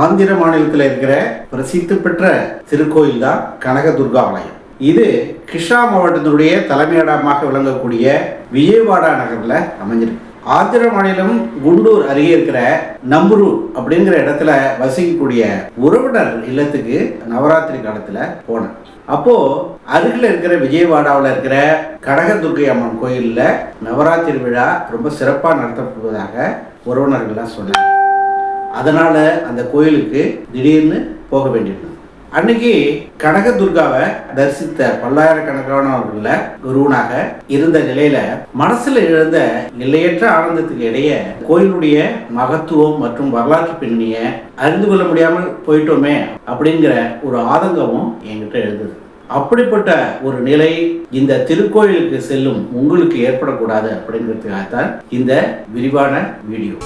ஆந்திர மாநிலத்தில் இருக்கிற பிரசித்தி பெற்ற திருக்கோயில் தான் கனகதுர்கா ஆலயம். இது கிருஷ்ணா மாவட்டத்தினுடைய தலைமையிடமாக விளங்கக்கூடிய விஜயவாடா நகரில் அமைஞ்சிருக்கு. ஆந்திர மாநிலம் குண்டூர் அருகே இருக்கிற நம்புரு அப்படிங்கிற இடத்துல வசிக்கக்கூடிய உறவினர் இல்லத்துக்கு நவராத்திரி காலத்தில் போனேன். அப்போ அருகில் இருக்கிற விஜயவாடாவில் இருக்கிற கடகதுர்கை அம்மன் கோயிலில் நவராத்திரி விழா ரொம்ப சிறப்பாக நடத்தப்படுவதாக உறவினர்கள்லாம் சொன்னாங்க. அதனால அந்த கோயிலுக்கு திடீர்னு போக வேண்டியிருந்தது அன்னைக்கு கனக துர்காவை தரிசித்த பல்லாயிரக்கணக்கானவர்கள குருவனாக இருந்த நிலையில மனசுல எழுந்த நிலையற்ற ஆனந்தத்துக்கு இடையே கோயிலுடைய மகத்துவம் மற்றும் வரலாற்று பின்னணிய அறிந்து கொள்ள முடியாமல் போயிட்டோமே அப்படிங்கிற ஒரு ஆதங்கமும் என்கிட்ட எழுந்தது. அப்படிப்பட்ட ஒரு நிலை இந்த திருக்கோயிலுக்கு செல்லும் உங்களுக்கு ஏற்படக்கூடாது அப்படிங்கிறதுக்காகத்தான் இந்த விரிவான வீடியோ.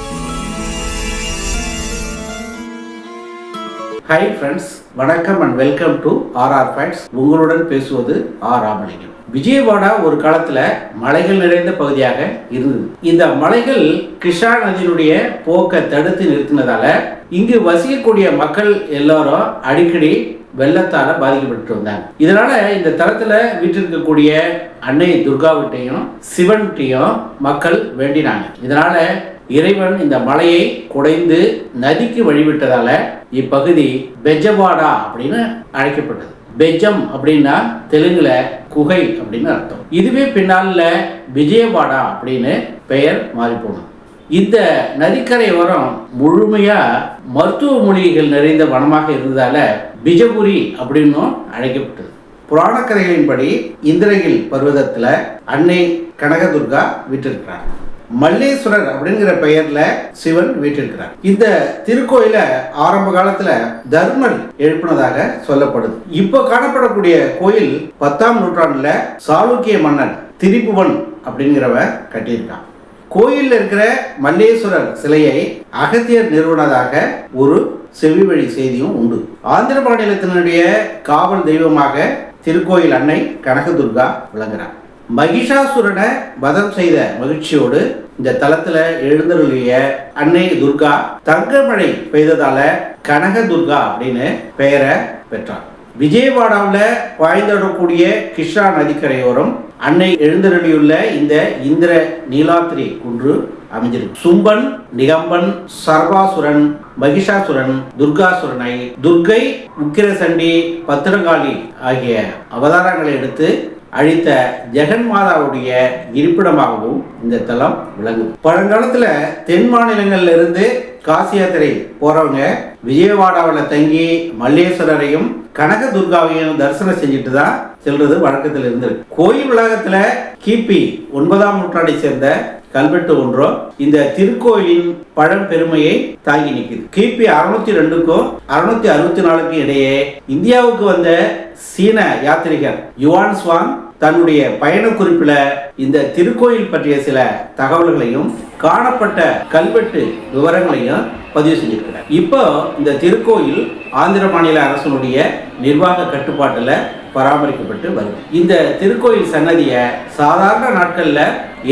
ஹை ஃப்ரெண்ட்ஸ் வணக்கம் and welcome to R R facts உங்களுடன் பேசுவது ஆர் ராமலிங்கம் விஜயவாடா ஒரு காலத்தில் மலைகள் நிறைந்த பகுதியாக இருந்தது. இந்த மலைகள் கிருஷ்ணா நதியினுடைய போக்கை தடுத்து நிறுத்தினதால இங்கு வசிக்கக்கூடிய மக்கள் எல்லாரும் அடிக்கடி வெள்ளத்தால பாதிக்கப்பட்டு வந்தாங்க. இதனால இந்த தளத்துல வீட்டிருக்கக்கூடிய அன்னை துர்காவிட்டையும் சிவன்கிட்டையும் மக்கள் வேண்டினாங்க. இதனால இறைவன் இந்த மலையை குடைந்து நதிக்கு வழிவிட்டதால இப்பகுதி பெஜவாடா அப்படின்னு அழைக்கப்பட்டது. பெஜம் அப்படின்னா தெலுங்குல குகை அப்படின்னு அர்த்தம். இதுவே பின்னால விஜயவாடா அப்படின்னு பெயர் மாறி போனது இந்த நதிக்கரை ஓரம் முழுமையா மருத்துவ மூலிகைகள் நிறைந்த வனமாக இருந்ததால பிஜபுரி அப்படின்னும் அழைக்கப்பட்டது. புராணக்கரைகளின்படி இந்திரகில் பர்வதத்தில் அன்னை கனகதுர்கா விட்டிருக்கிறார் மல்லேஸ்வரர் அப்படிங்கிற பெயர்ல சிவன் வீட்டிருக்கிறார் இந்த திருக்கோயில ஆரம்ப காலத்துல தர்மர் எழுப்பினதாக சொல்லப்படுது. இப்போ காணப்படக்கூடிய கோயில் பத்தாம் நூற்றாண்டுல சாளுக்கிய மன்னன் திரிபுவன் அப்படிங்கிறவ கட்டியிருக்கான் கோயில்ல இருக்கிற மல்லேஸ்வரர் சிலையை அகத்தியர் நிறுவனதாக ஒரு செவி வழி செய்தியும் உண்டு. ஆந்திர மாநிலத்தினுடைய காவல் தெய்வமாக திருக்கோயில் அன்னை கனகதுர்கா விளங்குறார். மகிஷாசுரனை வதம் செய்த மகிழ்ச்சியோடு இந்த தலத்துல எழுந்தருளிய அன்னை துர்கா தங்கமழை பெய்ததால கனக துர்கா அப்படின்னு பெயரை பெற்றார். விஜயவாடாவில் பாய்ந்தடக்கூடிய கிருஷ்ணா நதிக்கரையோரம் அன்னை எழுந்தருளியுள்ள இந்த இந்திர நீலாத்திரி குன்று அமைஞ்சிருக்கு. சும்பன் நிகம்பன் சர்வாசுரன் மகிஷாசுரன் துர்காசுரனை துர்கை உக்கிரசண்டி பத்திரகாளி ஆகிய அவதாரங்களை எடுத்து அழித்த ஜெகன்மாதாவுடைய இருப்பிடமாகவும் இந்த தலம் விளங்கும். பழங்காலத்துல தென் மாநிலங்கள்ல இருந்து காசி யாத்திரை போறவங்க விஜயவாடாவில் தங்கி மல்லேஸ்வரரையும் கனக துர்காவையும் தரிசனம் செஞ்சுட்டு தான் செல்றது வழக்கத்தில் இருந்திருக்கு. கோயில் வளாகத்துல கிபி ஒன்பதாம் நூற்றாண்டை சேர்ந்த கல்வெட்டு ஒன்றோ இந்த திருக்கோயிலின் பழம்பெருமையை தாங்கி நிற்குது. கிபி அறுநூத்தி ரெண்டுக்கும் அறுநூத்தி அறுபத்தி நாலுக்கும் இடையே இந்தியாவுக்கு வந்த சீன யாத்திரிகர் யுவான் சுவாங் தன்னுடைய பயண குறிப்பில் இந்த திருக்கோயில் பற்றிய சில தகவல்களையும் காணப்பட்ட கல்வெட்டு விவரங்களையும் பதிவு செஞ்சிருக்கிறார். இப்போ இந்த திருக்கோயில் ஆந்திர மாநில அரசனுடைய நிர்வாக கட்டுப்பாட்டில் பராமரிக்கப்பட்டு வருது. இந்த திருக்கோயில் சன்னதியை சாதாரண நாட்களில்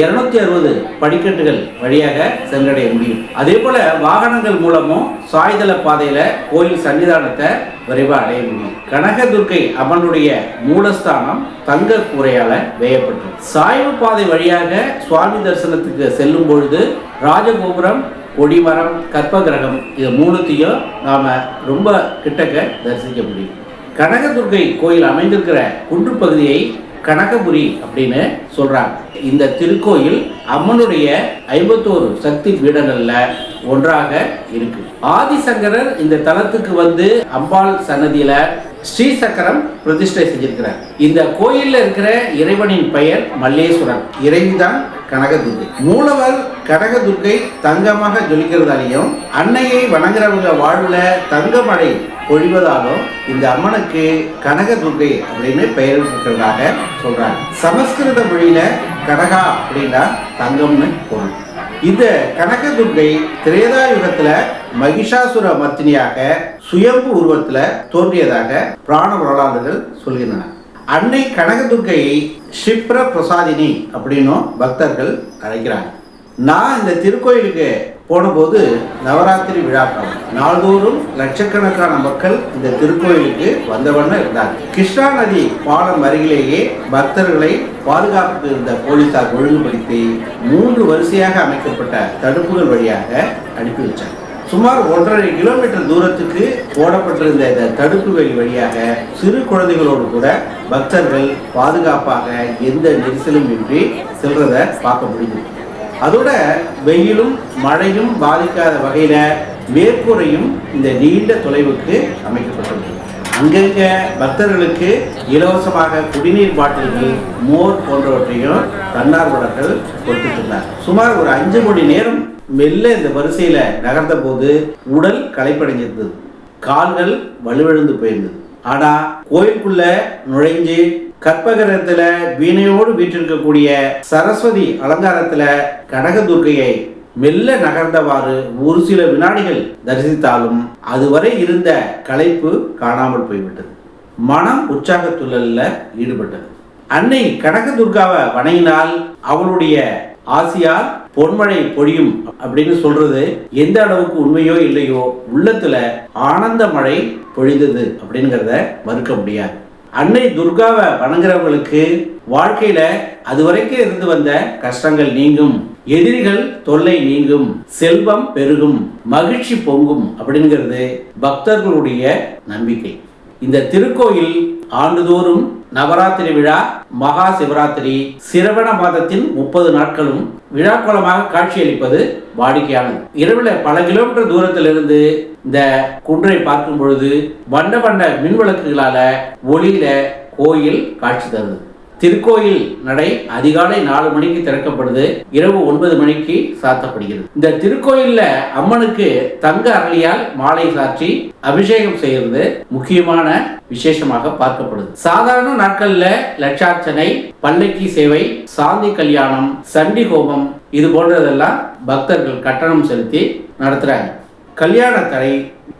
இருநூத்தி அறுபது படிக்கட்டுகள் வழியாக சென்றடைய முடியும். அதே போல வாகனங்கள் மூலமும் சாய்தள பாதையில கோயில் சன்னிதானத்தை விரைவாக அடைய முடியும். கனகதுர்க்கை அம்மனுடைய மூலஸ்தானம் தங்க கூரையால வேயப்பட்டது. சாய்வு பாதை வழியாக சுவாமி தரிசனத்துக்கு செல்லும் பொழுது ராஜகோபுரம் கொடிமரம் கற்பகிரகம் இது மூணுத்தையும் நாம ரொம்ப கிட்டக்க தரிசிக்க முடியும். கனகதுர்கை கோயில் அமைந்திருக்கிற குன்று பகுதியை கனகபுரி அப்படின்னு சொல்றாங்க. இந்த திருக்கோயில் அம்மனுடைய ஐம்பத்தோரு சக்தி பீடங்கள்ல ஒன்றாக இருக்கு. ஆதிசங்கரர் இந்த தலத்துக்கு வந்து அம்பாள் சன்னதியில ஸ்ரீசக்கரம் பிரதிஷ்டை செஞ்சிருக்கிறார். இந்த கோயில்ல இருக்கிற இறைவனின் பெயர் மல்லேஸ்வரன் இறைவிதான் கனகதுர்கை. மூலவர் கடகதுர்கை தங்கமாக ஜொலிக்கிறதாலையும் அன்னையை வணங்குறவங்க வாழ்வுல தங்கமழை பொழிவதாலும் இந்த அம்மனுக்கு கனகதுர்கை அப்படின்னு பெயர் இருக்கிறதாக சொல்றாங்க. சமஸ்கிருத மொழியில கனகா அப்படின்னா தங்கம்னு பொருள். இந்த கனகதுர்கை திரேதா யுகத்துல மகிஷாசுர மர்த்தினியாக சுயம்பு உருவத்துல தோன்றியதாக புராண வரலாறுகள் சொல்கின்றன. அன்னை கனகதுர்கையை ஷிப்ர பிரசாதினி அப்படின்னும் பக்தர்கள் அழைக்கிறாங்க. நான் இந்த திருக்கோயிலுக்கு போனபோது நவராத்திரி விழாக்கள் நாள்தோறும் லட்சக்கணக்கான மக்கள் இந்த திருக்கோயிலுக்கு வந்தவண்ணம் இருந்தார். கிருஷ்ணா நதி பாலம் அருகிலேயே பக்தர்களை பாதுகாப்புக்கு இருந்த போலீசார் ஒழுங்குபடுத்தி மூன்று வரிசையாக அமைக்கப்பட்ட தடுப்புகள் வழியாக அனுப்பி வச்சாங்க சுமார் ஒன்றரை கிலோமீட்டர் தூரத்துக்கு போடப்பட்டிருந்த இந்த தடுப்பு வேலி வழியாக சிறு குழந்தைகளோடு கூட பக்தர்கள் பாதுகாப்பாக எந்த நெரிசலும் இன்றி செல்றதை பார்க்க முடியுது அதோட வெயிலும் மழையும் பாதிக்காத வகையில மேற்கூரையும் இந்த நீண்ட தொலைவுக்கு அமைக்கப்பட்டுள்ளது. அங்கங்க பக்தர்களுக்கு இலவசமாக குடிநீர் பாட்டில்கள் மோர் போன்றவற்றையும் தன்னார்வலர்கள் கொடுத்துட்டு சுமார் ஒரு அஞ்சு மணி நேரம் மெல்ல இந்த வரிசையில நகர்ந்த போது உடல் களைப்படைஞ்சிருந்தது கால்கள் வலுவிழந்து போயிருந்தது. ஆனா கோயிலுக்குள்ள நுழைஞ்சு கற்பகரத்துல வீணையோடு வீற்றிருக்கக்கூடிய சரஸ்வதி அலங்காரத்துல கடகதுர்கையை மெல்ல நகர்ந்தவாறு ஒரு சில வினாடிகள் தரிசித்தாலும் அதுவரை இருந்த களைப்பு காணாமல் போய்விட்டது. மனம் உற்சாகத்துழல்ல ஈடுபட்டது. அன்னை கடகதுர்காவை வணங்கினால் அவளுடைய ஆசியால் பொன்மழை பொழியும் அப்படின்னு சொல்றது எந்த அளவுக்கு உண்மையோ இல்லையோ உள்ளத்துல ஆனந்த மழை பொழிந்தது அப்படிங்கிறத மறுக்க முடியாது. அன்னை துர்காவை வணங்குறவங்களுக்கு வாழ்க்கையில அதுவரைக்கும் இருந்து வந்த கஷ்டங்கள் நீங்கும் எதிரிகள் தொல்லை நீங்கும் செல்வம் பெருகும் மகிழ்ச்சி பொங்கும் அப்படிங்கிறது பக்தர்களுடைய நம்பிக்கை. இந்த திருக்கோயில் ஆண்டுதோறும் நவராத்திரி விழா மகா சிவராத்திரி சிரவண மாதத்தின் முப்பது நாட்களும் விழாக்கோலமாக காட்சியளிப்பது வாடிக்கையானது. இரவுல பல கிலோமீட்டர் தூரத்திலிருந்து இந்த குன்றை பார்க்கும் பொழுது வண்ண வண்ண மின் விளக்குகளால ஒளியில கோயில் காட்சி தருது. திருக்கோயில் நடை அதிகாலை நாலு மணிக்கு திறக்கப்படுது. இரவு ஒன்பது மணிக்கு சாத்தப்படுகிறது. இந்த திருக்கோயில்ல அம்மனுக்கு தங்க அரளியால் மாலை சாற்றி அபிஷேகம் செய்யறது முக்கியமான விசேஷமாக பார்க்கப்படுது. சாதாரண நாட்கள்ல லட்சார்ச்சனை பல்லக்கி சேவை சாந்தி கல்யாணம் சண்டி ஹோமம் இது போன்றதெல்லாம் பக்தர்கள் கட்டணம் செலுத்தி நடத்துறாங்க. கல்யாணத்தடை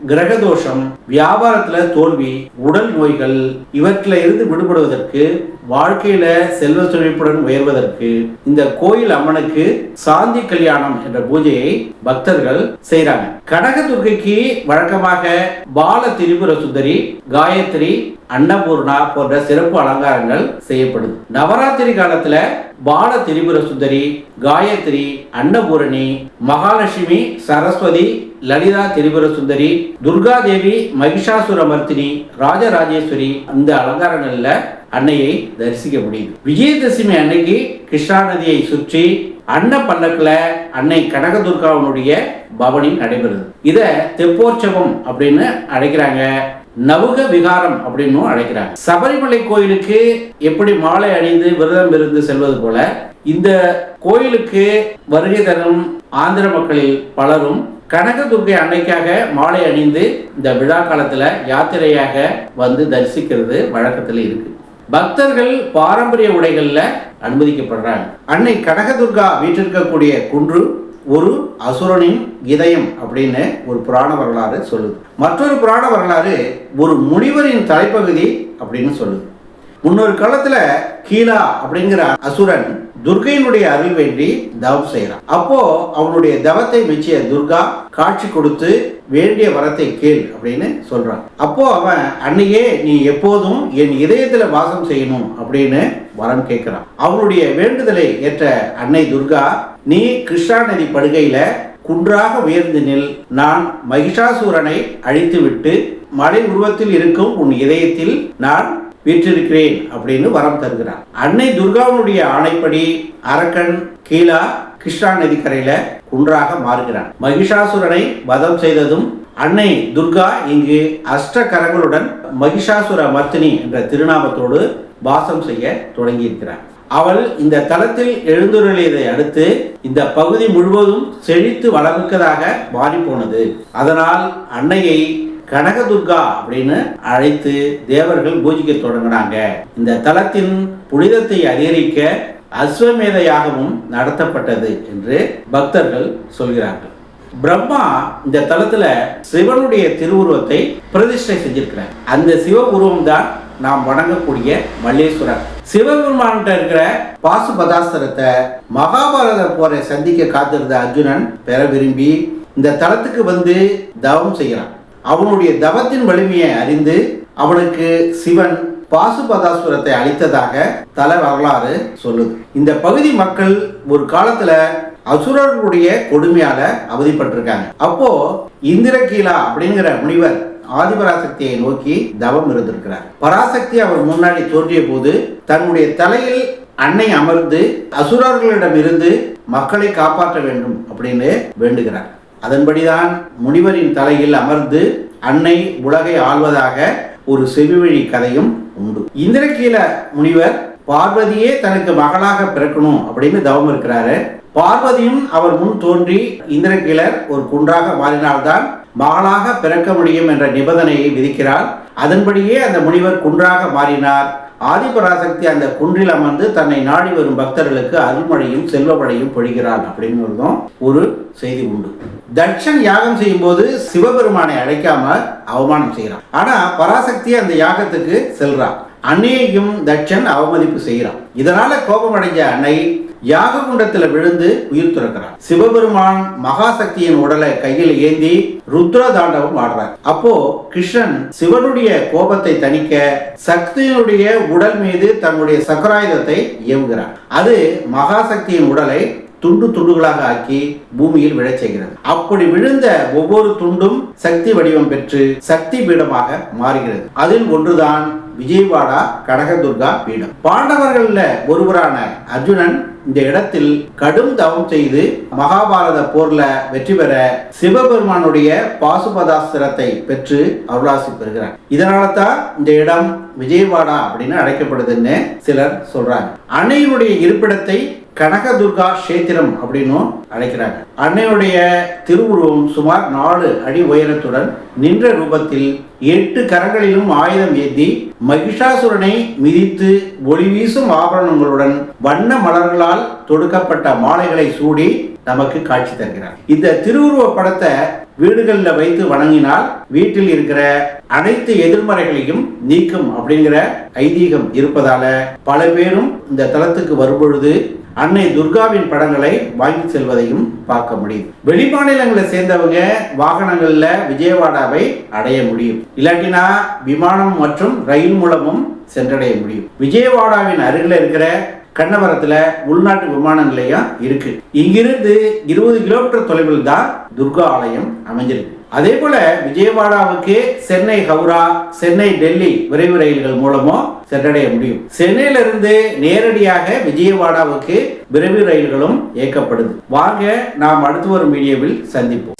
கிரகதோஷம் வியாபாரத்துல தோல்வி உடல் நோய்கள் இவற்றில இருந்து விடுபடுவதற்கு வாழ்க்கையில செல்வ செழிப்புடன் உயர்வதற்கு இந்த கோயில் அம்மனுக்கு சாந்தி கல்யாணம் என்ற பூஜையை பக்தர்கள் செய்றாங்க. கனகதுர்க்கைக்கு வழக்கமாக பால திரிபுர சுந்தரி காயத்ரி அன்னபூர்ணா போன்ற சிறப்பு அலங்காரங்கள் செய்யப்படுது. நவராத்திரி காலத்துல பால திரிபுர சுந்தரி காயத்ரி அன்னபூரணி மகாலட்சுமி சரஸ்வதி லலிதா திரிபுர சுந்தரி துர்கா தேவி மகிஷாசுர மர்த்தினி ராஜராஜேஸ்வரி அந்த அலங்காரங்கள்ல அன்னையை தரிசிக்க முடியுது. விஜயதசமி அன்னைக்கு கிருஷ்ணா நதியை சுற்றி அன்ன பல்லக்குல அன்னை கனகதுர்காவனுடைய பவனி நடைபெறுது. இதை தெப்போற்சவம் அப்படின்னு அழைக்கிறாங்க. நவுக விகாரம் அப்படின்னும் அழைக்கிறாங்க. சபரிமலை கோயிலுக்கு எப்படி மாலை அணிந்து விரதம் இருந்து செல்வது போல இந்த கோயிலுக்கு வருகை தரும் ஆந்திர மக்களில் பலரும் கனகதுர்கை அன்னைக்காக மாலை அணிந்து இந்த விழா காலத்தில் யாத்திரையாக வந்து தரிசிக்கிறது வழக்கத்தில் இருக்கு. பக்தர்கள் பாரம்பரிய உடைகளில் அனுமதிக்கப்படுறாங்க. அன்னை கனகதுர்கா வீற்றிருக்கக்கூடிய குன்று ஒரு அசுரனின் இதயம் அப்படின்னு ஒரு புராண வரலாறு சொல்லுது. மற்றொரு புராண வரலாறு ஒரு முனிவரின் தலைப்பகுதி அப்படின்னு சொல்லுது. முன்னொரு காலத்தில் கீலா அப்படிங்கிற அசுரன் துர்கையினுடைய அருள் வேண்டி தவம் செய்யறான். அப்போ அவனுடைய தவத்தை மெச்சிய துர்கா காட்சி கொடுத்து வேண்டிய வரத்தை கேள் அப்படின்னு சொல்றான். அப்போ அவன் அன்னையே நீ எப்போதும் என் இதயத்துல வாசம் செய்யணும் அப்படின்னு வரம் கேட்கிறான். அவனுடைய வேண்டுதலை ஏற்ற அன்னை துர்கா நீ கிருஷ்ணா நதி படுகையில குன்றாக உயர்ந்து நில். நான் மகிஷாசூரனை அழித்துவிட்டு மலை உருவத்தில் இருக்கும் உன் இதயத்தில் நான் வீற்றிருக்கிறேன் அப்படின்னு வரம் தருகிறார். அன்னை துர்காவுடைய ஆணைப்படி அரக்கன் கீழா கிருஷ்ணா நதிக்கரையில குன்றாக மாறுகிறான். மகிஷாசுரனை வதம் செய்ததும் அன்னை துர்கா இங்கு அஷ்ட கரங்களுடன் மகிஷாசுர மர்த்தினி என்ற திருநாமத்தோடு வாசம் செய்ய தொடங்கியிருக்கிறார். அவள் இந்த தளத்தில் எழுந்துருளியதை அடுத்து இந்த பகுதி முழுவதும் செழித்து வளமிக்கதாக மாறி போனது அதனால் அன்னையை கனகதுர்கா அப்படின்னு அழைத்து தேவர்கள் பூஜிக்க தொடங்கினாங்க. இந்த தலத்தின் புனிதத்தை அதிகரிக்க அஸ்வமேத யாகமும் நடத்தப்பட்டது என்று பக்தர்கள் சொல்கிறார்கள். பிரம்மா இந்த தலத்துல சிவனுடைய திருவுருவத்தை பிரதிஷ்டை செஞ்சிருக்கிறார். அந்த சிவ உருவம் தான் நாம் வணங்கக்கூடிய மல்லேஸ்வரர். சிவபெருமான்கிட்ட இருக்கிற பாசுபதாஸ்திரத்தை மகாபாரத போரை சந்திக்க காத்திருந்த அர்ஜுனன் பெற விரும்பி இந்த தலத்துக்கு வந்து தவம் செய்கிறான். அவனுடைய தவத்தின் வலிமையை அறிந்து அவனுக்கு சிவன் பாசுபதாசுரத்தை அளித்ததாக தல வரலாறு சொல்லுது. இந்த பகுதி மக்கள் ஒரு காலத்துல அசுரர்களுடைய கொடுமையால அவதிப்பட்டிருக்காங்க. அப்போ இந்திரகீலா அப்படிங்கிற முனிவர் ஆதிபராசக்தியை நோக்கி தவம் இருந்திருக்கிறார். பராசக்தி அவர் முன்னாடி தோன்றிய போது தன்னுடைய தலையில் அன்னை அமர்ந்து அசுரர்களிடமிருந்து மக்களை காப்பாற்ற வேண்டும் அப்படின்னு வேண்டுகிறார். அதன்படிதான் முனிவரின் தலையில் அமர்ந்து அன்னை உலகை ஆள்வதாக ஒரு செவிவழி கதையும் உண்டு. இந்திரகீல முனிவர் பார்வதியே தனக்கு மகளாக பிறக்கணும் அப்படின்னு தவம் இருக்கிறாரு. பார்வதியும் அவர் முன் தோன்றி இந்திரகீலர் ஒரு குன்றாக மாறினால்தான் மகளாக பிறக்க முடியும் என்ற நிபந்தனையை விதிக்கிறார். அதன்படியே அந்த முனிவர் குன்றாக மாறினார். ஆதிபராசக்தி அந்த குன்றில் அமர்ந்து தன்னை நாடி வரும் பக்தர்களுக்கு அருள்மழையும் செல்வமழையும் பொழிகிறாள் அப்படிங்கிறதும் ஒரு செய்தி உண்டு. தட்சன் யாகம் செய்யும் போது சிவபெருமானை அழைக்காம அவமானம் செய்கிறான். ஆனா பராசக்தி அந்த யாகத்துக்கு செல்றான். அன்னையையும் தட்சன் அவமதிப்பு செய்கிறான். இதனால கோபமடைஞ்ச அன்னை யாக குண்டத்துல விழுந்து உயிர் துறக்கிறார். சிவபெருமான் மகாசக்தியின் உடலை கையில் ஏந்தி ருத்ர தாண்டவம் ஆடுறார். அப்போ கிருஷ்ணன் சிவனுடைய கோபத்தை தணிக்க சக்தியினுடைய உடல் மீது தன்னுடைய சக்கராயுதத்தை ஏவுகிறார் அது மகாசக்தியின் உடலை துண்டு துண்டுகளாக ஆக்கி பூமியில் விழச் செய்கிறது. அப்படி விழுந்த ஒவ்வொரு துண்டும் சக்தி வடிவம் பெற்று சக்தி பீடமாக மாறுகிறது. அதில் ஒன்றுதான் விஜயவாடா கடகதுர்கா பீடம். பாண்டவர்கள்ல ஒருவரான அர்ஜுனன் இந்த இடத்தில் கடும் தவம் செய்து மகாபாரத போர்ல வெற்றி பெற சிவபெருமானுடைய பாசுபதாஸ்திரத்தை பெற்று அருளாசி பெறுகிறார். இதனால தான் இந்த இடம் விஜயவாடா அப்படின்னு அழைக்கப்படுதுன்னு சிலர் சொல்றாங்க. அன்னையினுடைய இருப்பிடத்தை கனகதுர்கா கஷேத்திரம் அப்படின்னும் அழைக்கிறாங்க. அன்னையுடைய திருவுருவம் சுமார் நாலு அடி உயரத்துடன் நின்ற ரூபத்தில் எட்டு கரங்களிலும் ஆயுதம் ஏந்தி மகிஷாசுரனை மிதித்து ஒளி வீசும் ஆபரணங்களுடன் வண்ண மலர்களால் தொடுக்கப்பட்ட மாலைகளை சூடி நமக்கு காட்சி தருகிறார். இந்த திருவுருவ படத்தை வீடுகளில் வைத்து வணங்கினால் வீட்டில் இருக்கிற அனைத்து எதிர்மறைகளையும் நீக்கும் அப்படிங்கிற ஐதீகம் இருப்பதால பல பேரும் இந்த தலத்துக்கு வரும்பொழுது அன்னை துர்காவின் படங்களை வாங்கி செல்வதையும் பார்க்க முடியும். வெளிமாநிலங்களை சேர்ந்தவங்க வாகனங்கள்ல விஜயவாடாவை அடைய முடியும். இல்லாட்டினா விமானம் மற்றும் ரயில் மூலமும் சென்றடைய முடியும். விஜயவாடாவின் அருகில் இருக்கிற கண்ணவரத்துல உள்நாட்டு விமான நிலையம் இருக்கு. இங்கிருந்து இருபது கிலோமீட்டர் தொலைவில் தான் துர்கா ஆலயம் அமைஞ்சிருக்கு. அதே போல விஜயவாடாவுக்கு சென்னை ஹவுரா சென்னை டெல்லி விரைவு ரயில்கள் மூலமும் சென்றடைய முடியும். சென்னையிலிருந்து நேரடியாக விஜயவாடாவுக்கு விரைவு ரயில்களும் இயக்கப்படுது. வாங்க நாம் அடுத்து வரும் வீடியோவில் சந்திப்போம்.